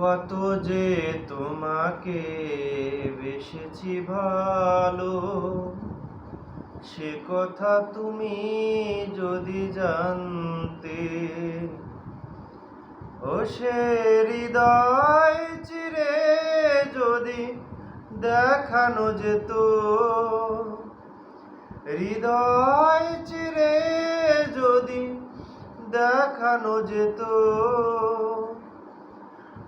কত যে তোমাকে বেসেছি ভালো, সে কথা তুমি যদি জানতে, ও সে হৃদয় চিরে যদি দেখানো যেত, হৃদয় চিরে যদি দেখানো যেত।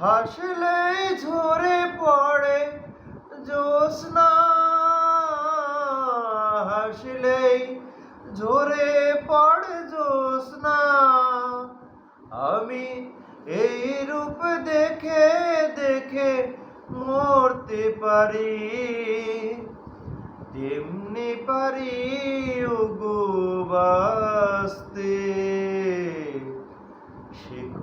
হাসলেই ঝরে পড়ে জ্যোৎস্না। হাসলেই ঝরে পড়ে জ্যোৎস্না। আমি এই রূপ দেখে দেখে মরতে পারি। তেমনি পারি বাসতে